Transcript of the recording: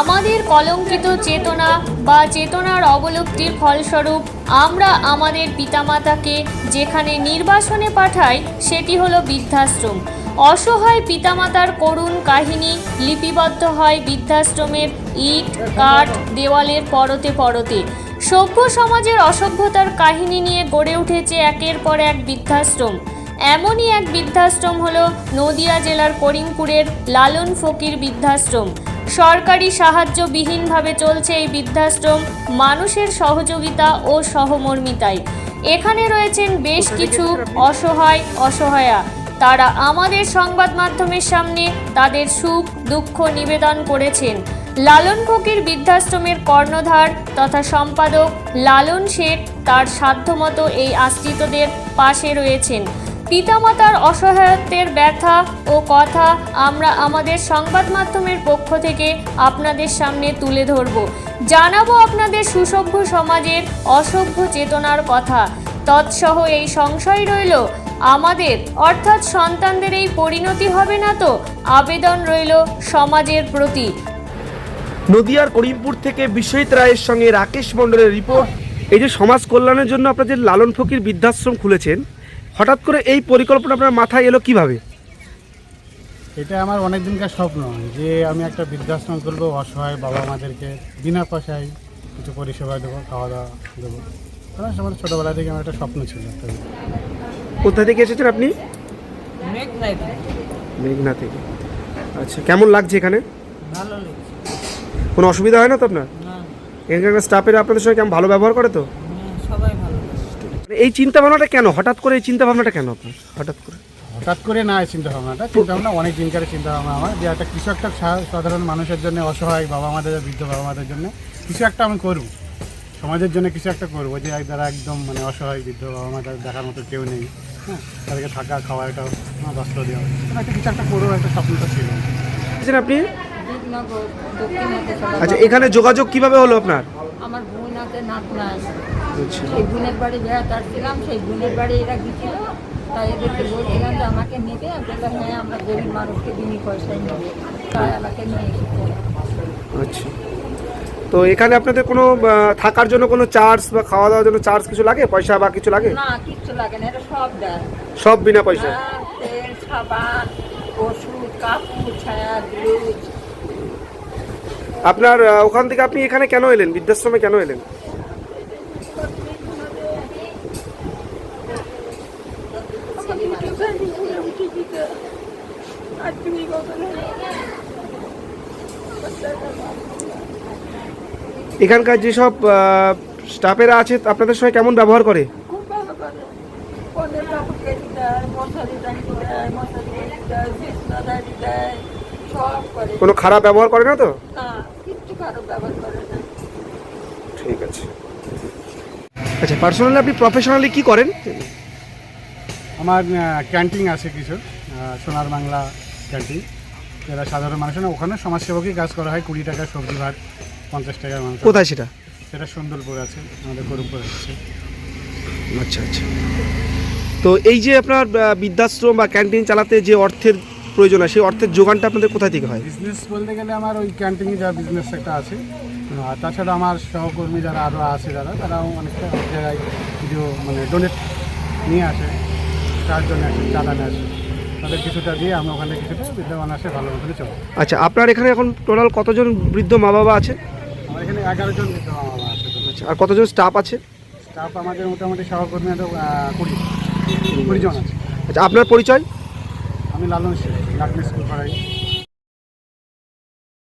আমাদের কলঙ্কিত চেতনা বা চেতনার অবলুপ্তির ফলস্বরূপ, আমরা আমাদের পিতামাতাকে যেখানে নির্বাসনে পাঠাই, সেটি হলো বৃদ্ধাশ্রম। অসহায় পিতামাতার করুণ কাহিনী লিপিবদ্ধ হয় বৃদ্ধাশ্রমের ইট, কাঠ, দেওয়ালের পরতে পরতে। সভ্য সমাজের অসভ্যতার কাহিনী নিয়ে গড়ে উঠেছে একের পর এক বৃদ্ধাশ্রম। এমনই এক বৃদ্ধাশ্রম হলো নদিয়া জেলার করিমপুরের লালন ফকির বৃদ্ধাশ্রম। সরকারি সাহায্যবিহীনভাবে চলছে এই বৃদ্ধাশ্রম, মানুষের সহযোগিতা ও সহমর্মিতায়। এখানে রয়েছেন বেশ কিছু অসহায় অসহায়া। তারা আমাদের সংবাদ মাধ্যমের সামনে তাদের সুখ, দুঃখ নিবেদন করেছেন। লালন ফকির বৃদ্ধাশ্রমের কর্ণধার তথা সম্পাদক লালন শেখ তার সাধ্যমতো এই আশ্রিতদের পাশে রয়েছেন। পিতামাতার অসহায়ত্বের ব্যথা ও কথা আমরা আমাদের সংবাদ মাধ্যমের পক্ষ থেকে আপনাদের সামনে তুলে ধরব। জানাব আপনাদের সুসভ্য সমাজের অসভ্য চেতনার কথা। তৎসহ এই সংশয় রইল, আমাদের, অর্থাৎ সন্তানদের এই পরিণতি হবে না তো? আবেদন রইল সমাজের প্রতি। নদিয়ার করিমপুর থেকে বিশ্বজিৎ রায়ের সঙ্গে রাকেশ মণ্ডলের রিপোর্ট। এই যে সমাজ কল্যাণের জন্য আপনাদের লালন ফকির বৃদ্ধাশ্রম খুলেছেন হঠাৎ করে এই পরিকল্পনা আপনার মাথায় এলো কীভাবে? এটা আমার অনেক দিনকার স্বপ্ন যে আমি একটা বৃদ্ধাশ্রম করব অসহায় বাবা মাদেরকে বিনা পয়সায় কিছু পরিষেবা দেবো খাওয়া দাওয়া দেবো আমাদের ছোটোবেলা থেকে আমার একটা স্বপ্ন ছিল একটা কোথা থেকে এসেছেন আপনি? মেঘনা থেকে। আচ্ছা কেমন লাগছে এখানে? কোনো অসুবিধা হয় না তো আপনার? না। এখানকার স্টাফেরা আপনাদের সঙ্গে কেমন ভালো ব্যবহার করে তো হ্যাঁ, সবাই ভালো লেগেছে মানে এই চিন্তা ভাবনাটা কেন? হঠাৎ করে এই চিন্তা ভাবনাটা কেন আপনার? হঠাৎ করে? হঠাৎ করে না এই চিন্তা ভাবনাটা চিন্তা ভাবনা অনেক দিনকার চিন্তা ভাবনা আমার। যে একটা কিছু একটা সাধারণ মানুষের জন্য অসহায় বাবা মাদের বৃদ্ধ বাবা মাদের জন্য কিছু একটা আমি করব। সমাজের জন্য কিছু একটা করব যে এক যারা একদম মানে অসহায় বৃদ্ধ বাবা মাদের দেখার মতো কেউ নেই হ্যাঁ? তাদেরকে থাকা খাওয়া একটা বস্ত্র দেওয়া। মানে একটা কিছু একটা করব একটা স্বপ্নটা ছিল। আপনি? আচ্ছা এখানে যোগাযোগ কীভাবে হলো আপনার? আমার বোন আছে। নাত নাই আচ্ছা সেই বোনের বাড়ি বেড়াতে আসছিলাম সেই বোনের বাড়ি এরা গেছিল তাই এদেরকে বলছিলাম যে আমাকে নেবে বললাম হ্যাঁ আমরা গরিব মানুষকে বিনি পয়সায় নেব তাই আমাকে নিয়ে আচ্ছা। তো এখানে আপনাদের কোনো থাকার জন্য কোনো চার্জ বা খাওয়া দাওয়ার জন্য চার্জ কিছু লাগে? পয়সা বা কিছু লাগে? না কিচ্ছু লাগে না এটা সব দেয়। সব বিনা পয়সা তেল সাবান ওষুধ কাপড় ছায়া আপনার ওখান থেকে আপনি এখানে কেন এলেন? বৃদ্ধাশ্রমে কেন এলেন? এখানকার যেসব স্টাফেরা আছে আপনাদের সঙ্গে কেমন ব্যবহার করে? কোনো খারাপ ব্যবহার করে না তো? ঠিক আছে। আচ্ছা পার্সোনালি আপনি প্রফেশনালি কি করেন? আমার ক্যান্টিন আছে কিছু সোনার বাংলা ক্যান্টিন যারা সাধারণ মানুষ না ওখানে সমাজসেবকই কাজ করা হয় কুড়ি টাকা সবজি ভাত পঞ্চাশ টাকার মাংস। কোথায় সেটা? সেটা সুন্দরপুর আছে আমাদের গরুপুর আছে। আচ্ছা আচ্ছা। তো এই যে আপনার বৃদ্ধাশ্রম বা ক্যান্টিন চালাতে যে অর্থের প্রয়োজন হয় সেই অর্থের যোগানটা আপনাদের কোথা থেকে হয়? বিজনেস বলতে গেলে আমার ওই ক্যান্টিনে যা বিজনেস একটা আছে। আর তাছাড়া আমার সহকর্মী যারা আরও আছে যারা তারাও অনেকটা অনেক জায়গায় কিছু মানে ডোনেট নিয়ে আসে। আসে চাঁদা নিয়ে। আসে তাদের কিছুটা দিয়ে আমরা ওখানে কিছুটা বিদ্যমান আসে ভালো মতন চলে। আচ্ছা আপনার এখানে এখন টোটাল কতজন বৃদ্ধ মা বাবা আছে? আমার এখানে এগারো জন বৃদ্ধ মা বাবা আছে আচ্ছা আর কতজন স্টাফ আছে? স্টাফ আমাদের মোটামুটি সহকর্মী আরও কুড়ি। কুড়ি জন আছে। আচ্ছা আপনার পরিচয়? আমি লালন সিং লাকমি স্কুল পাড়াই